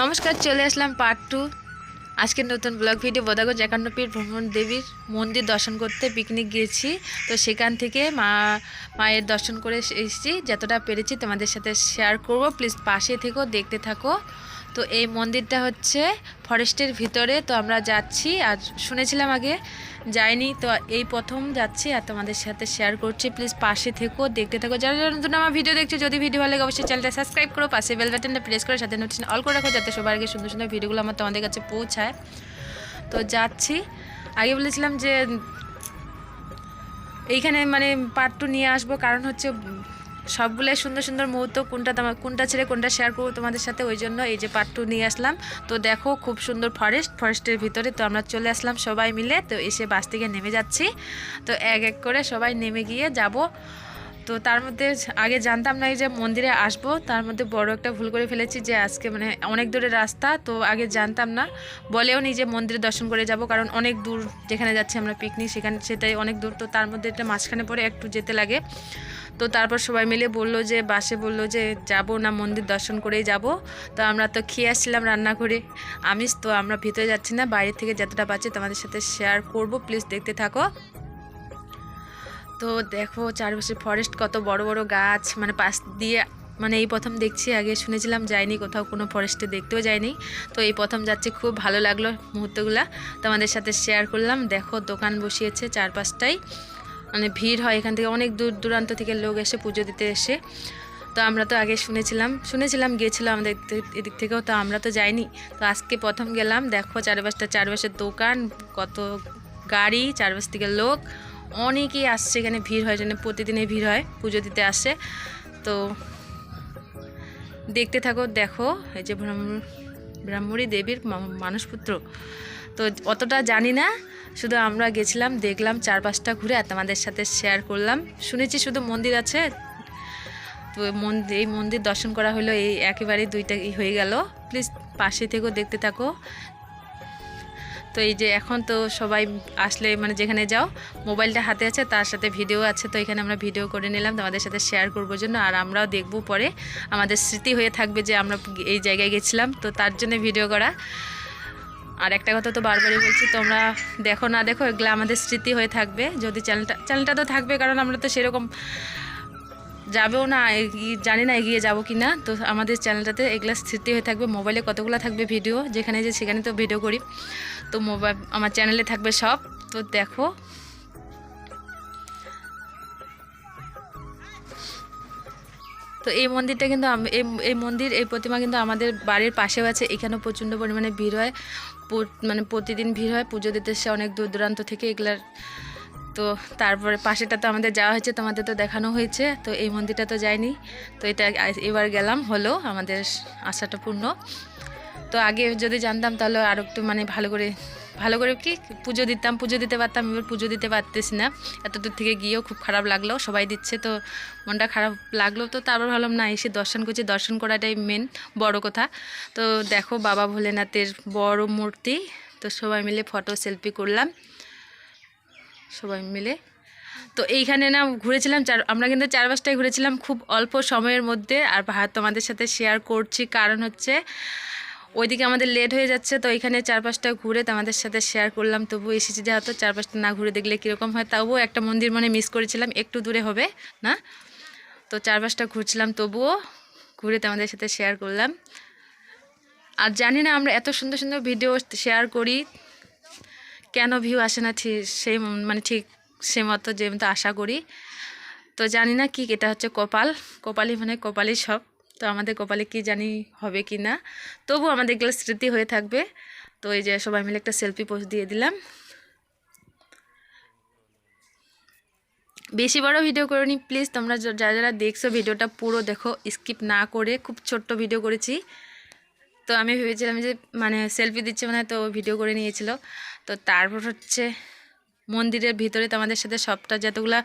নমস্কার, চলে আসলাম part two আজকের নতুন ব্লগ ভিডিও বোদাগঞ্জ একান্নপীর ভ্রমণ দেবীর মন্দির দর্শন করতে পিকনিক গিয়েছি। তো সেখান থেকে মা, মায়ের দর্শন করে এসেছি। যতটা পেরেছি তোমাদের সাথে শেয়ার করব। প্লিজ পাশে থেকো, দেখতে থাকো। তো এই মন্দিরটা হচ্ছে ফরেস্টের ভিতরে, তো আমরা যাচ্ছি। আর শুনেছিলাম আগে, যাইনি, তো এই প্রথম যাচ্ছি আর তোমাদের সাথে শেয়ার করছি। প্লিজ পাশে থেকো, দেখতে থাকো। যারা যারা নতুন আমার ভিডিও দেখছ, যদি ভিডিও ভালো লাগে, অবশ্যই চ্যানেলটা সাবস্ক্রাইব করো। পাশে বেল বাটনটা প্রেস করে সাথে নোটিফিকেশন অল করে রাখো, যাতে সবার আগে সুন্দর সুন্দর ভিডিওগুলো আমার তোমাদের কাছে পৌঁছায়। তো যাচ্ছি। আগে বলেছিলাম যে, এইখানে মানে পার্ট টু নিয়ে আসব। কারণ হচ্ছে সবগুলোই সুন্দর সুন্দর মুহূর্ত কোনটা তোমার কোনটা ছেড়ে কোনটা শেয়ার করব তোমাদের সাথে, ওই জন্য এই যে পার্ট টু নিয়ে আসলাম। তো দেখো খুব সুন্দর ফরেস্ট ফরেস্টের ভিতরে তো আমরা চলে আসলাম সবাই মিলে। তো এসে বাস থেকে নেমে যাচ্ছি। তো এক এক করে সবাই নেমে গিয়ে যাব। তো তার মধ্যে আগে জানতাম না যে মন্দিরে আসব, তার মধ্যে বড় একটা ভুল করে ফেলেছি যে আজকে মানে অনেক দূরের রাস্তা, তো আগে জানতাম না। বলেও নি যে মন্দিরে দর্শন করে যাব, কারণ অনেক দূর যেখানে যাচ্ছি আমরা পিকনিক সেখানে, সেটাই অনেক দূর। তো তার মধ্যে একটা মাঝখানে পরে একটু যেতে লাগে। তো তারপর সবাই মিলে বলল যে, বাসে বলল যে, যাব না, মন্দির দর্শন করেই যাব। তো আমরা তো খেয়ে আসছিলাম রান্না করে আমিষ, তো আমরা ভিতরে যাচ্ছি না, বাইরে থেকে যতটা পাচ্ছি তোমাদের সাথে শেয়ার করব। প্লিজ দেখতে থাকো। তো দেখো, চারপাশে ফরেস্ট কত বড় বড় গাছ। মানে পাশ দিয়ে মানে এই প্রথম দেখছি, আগে শুনেছিলাম যাইনি কোথাও, কোনো ফরেস্টে দেখতেও যাইনি তো এই প্রথম যাচ্ছি, খুব ভালো লাগল মুহূর্তগুলা। তোমাদের সাথে শেয়ার করলাম। দেখো, দোকান বসিয়েছে চারপাশটাই। মানে ভিড় হয় এখান থেকে, অনেক দূর দূরান্ত থেকে লোক এসে পুজো দিতে এসে। তো আমরা তো আগে শুনেছিলাম শুনেছিলাম গিয়েছিল আমাদের এদিক- থেকেও, তো আমরা তো যাইনি। তো আজকে প্রথম গেলাম, দেখো চারপাশটা চারপাশের দোকান, কত গাড়ি, চারপাশ থেকে লোক। অনেকেই আসছে এখানে, ভিড় হয় জন্য প্রতিদিনই ভিড় হয়, পুজো দিতে আসে। তো দেখতে থাকো, দেখো, এই যে ব্রাহ্মণ দেবীর মা- মানসপুত্র। তো অতটা জানি না। শুধু আমরা গেছিলাম, দেখলাম চারপাশটা ঘুরে আর তোমাদের সাথে শেয়ার করলাম। শুনেছি শুধু মন্দির আছে। তো মন্দির এই মন্দির দর্শন করা হলো, এই একেবারে দুইটা হয়ে গেল। প্লিজ পাশে থেকেও দেখতে থাকো। তো এই যে এখন তো সবাই আসলে মানে যেখানে যাও, মোবাইলটা হাতে আছে, তার সাথে ভিডিও আছে, তো এখানে আমরা ভিডিও করে নিলাম, তোমাদের সাথে শেয়ার করব জন্য। আর আমরাও দেখব পরে। আমাদের স্মৃতি হয়ে থাকবে যে আমরা এই জায়গায় গেছিলাম, তো তার জন্য ভিডিও করা। আর একটা কথা তো বারবারই বলছি, তোমরা দেখো না দেখো, এগুলো আমাদের স্মৃতি হয়ে থাকবে। যদি চ্যানেলটা চ্যানেলটা তো থাকবে, কারণ আমরা তো সেরকম যাবেও না জানি না এগিয়ে যাব কি না তো আমাদের চ্যানেলটাতে এগুলো স্মৃতি হয়ে থাকবে, মোবাইলে কতগুলো থাকবে ভিডিও, যেখানে যে সেখানে তো ভিডিও করি। তো মোবাইল আমার চ্যানেলে থাকবে সব। তো দেখো তো এই মন্দিরটা কিন্তু এই মন্দির, এই প্রতিমা কিন্তু আমাদের বাড়ির পাশেও আছে। এখানেও প্রচণ্ড পরিমাণে ভিড় হয়। মানে প্রতিদিন ভিড় হয়। পুজো দিতে এসে অনেক দূর দূরান্ত থেকে এগুলার। তো তারপরে পাশেটা তো আমাদের যাওয়া হয়েছে, তোমাদের তো দেখানো হয়েছে। তো এই মন্দিরটা তো যায়নি তো এটা এবার গেলাম। হলো আমাদের আশাটা পূর্ণ। তো আগে যদি জানতাম তাহলে আর একটু মানে ভালো করে ভালো করে কি পুজো দিতাম, পুজো দিতে পারতাম, এবার পুজো দিতে পারতেছি না। এত দূর থেকে গিয়েও খুব খারাপ লাগল, সবাই দিচ্ছে তো মনটা খারাপ লাগল তো তারপর ভাবলাম, না, এসে দর্শন করছি। দর্শন করাটাই মেন বড় কথা। তো দেখো বাবা ভোলেনাথের বড় মূর্তি, তো সবাই মিলে ফটো সেলফি করলাম। সবাই মিলে। তো এইখানে না ঘুরেছিলাম, চার, আমরা কিন্তু চার পাঁচটায় ঘুরেছিলাম খুব অল্প সময়ের মধ্যে। আর ভাত তোমাদের সাথে শেয়ার করছি, কারণ হচ্ছে ওইদিকে আমাদের লেট হয়ে যাচ্ছে, তো এখানে চার পাঁচটা ঘুরে তোমাদের সাথে শেয়ার করলাম। তবু এসেছি যেহেতু চার পাঁচটা না ঘুরে দেখলে কীরকম হয়, তবুও একটা মন্দির মানে মিস করেছিলাম, একটু দূরে হবে, না? তো চার পাঁচটা ঘুরছিলাম, তবুও ঘুরে তোমাদের সাথে শেয়ার করলাম। আর জানি না আমরা এত সুন্দর সুন্দর ভিডিও শেয়ার করি, কেন ভিউ আসে না ঠিক সেই মানে ঠিক সে মতো যে মতো আশা করি। তো জানি না কি, এটা হচ্ছে কপাল, কপালই মানে কপালই সব। তো আমাদের কপালে কি জানি হবে কি না। তবু আমাদের এগুলো স্মৃতি হয়ে থাকবে। তো এই যে সবাই মিলে একটা সেলফি পোস্ট দিয়ে দিলাম। বেশি বড় ভিডিও করিনি প্লিজ তোমরা যারা যারা দেখছ ভিডিওটা পুরো দেখো স্কিপ না করে খুব ছোট্ট ভিডিও করেছি। তো আমি ভেবেছিলাম যে মানে সেলফি দিচ্ছে মানে তো ভিডিও করে নিয়েছিল। তো তারপর হচ্ছে মন্দিরের ভিতরে তোমাদের সাথে সবটা যতগুলা,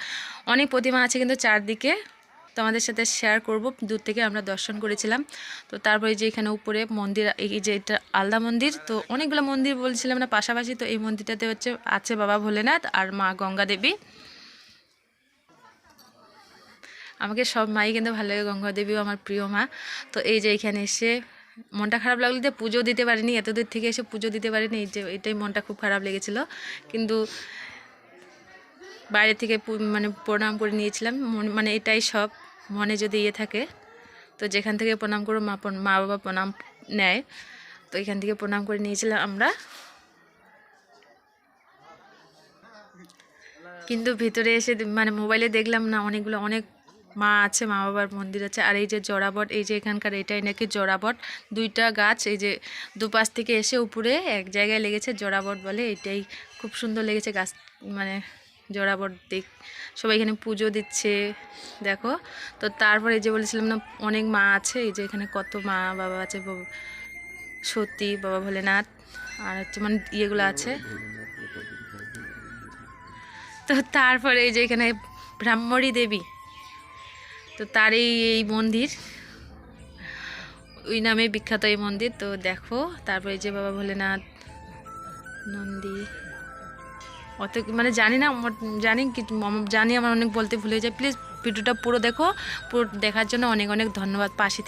অনেক প্রতিমা আছে কিন্তু চারদিকে। তোমাদের সাথে শেয়ার করব। দূর থেকে আমরা দর্শন করেছিলাম। তো তারপরে যে এখানে উপরে মন্দির, এই যে এটা আলদা মন্দির, তো অনেকগুলো মন্দির বলছিলাম না, পাশাপাশি তো এই মন্দিরটাতে হচ্ছে আছে বাবা ভোলেনাথ আর মা গঙ্গা দেবী আমাকে সব মাই কিন্তু ভালো লাগে গঙ্গা দেবীও আমার প্রিয় মা। তো এই যে এখানে এসে মনটা খারাপ লাগল যে পুজো দিতে পারিনি, এত দূর থেকে এসে পুজো দিতে পারিনি যে এটাই মনটা খুব খারাপ লেগেছিল। কিন্তু বাইরে থেকে মানে প্রণাম করে নিয়েছিলাম মানে এটাই সব। মনে যদি ইয়ে থাকে, তো যেখান থেকে প্রণাম করো, মা মা বাবা প্রণাম নেয়, তো এখান থেকে প্রণাম করে নিয়েছিলাম আমরা। কিন্তু ভিতরে এসে মানে মোবাইলে দেখলাম না, অনেকগুলো, অনেক মা আছে, মা বাবার মন্দির আছে, আর এই যে জড়াবট, এই যে এখানকার এটাই নাকি জড়াবট। দুইটা গাছ, এই যে দুপাশ থেকে এসে উপরে এক জায়গায় লেগেছে জড়াবট বলে, এটাই খুব সুন্দর লেগেছে গাছ মানে জড়াবট দেখ, সবাই এখানে পুজো দিচ্ছে, দেখো। তো তারপরে এই যে বলেছিলাম না, অনেক মা আছে, এই যে এখানে কত মা বাবা আছে সতী, বাবা ভোলেনাথ, আর হচ্ছে মানে ইয়েগুলো আছে। তো তারপরে এই যে এখানে ব্রাহ্মণী দেবী, তো তার এই এই মন্দির, ওই নামে বিখ্যাত এই মন্দির, তো দেখো। তারপরে যে বাবা ভোলেনাথ, নন্দী অত মানে জানি না জানি কি জানি আমার অনেক বলতে ভুলে যায়। প্লিজ ভিডিওটা পুরো দেখো। পুরো দেখার জন্য অনেক অনেক ধন্যবাদ পাশে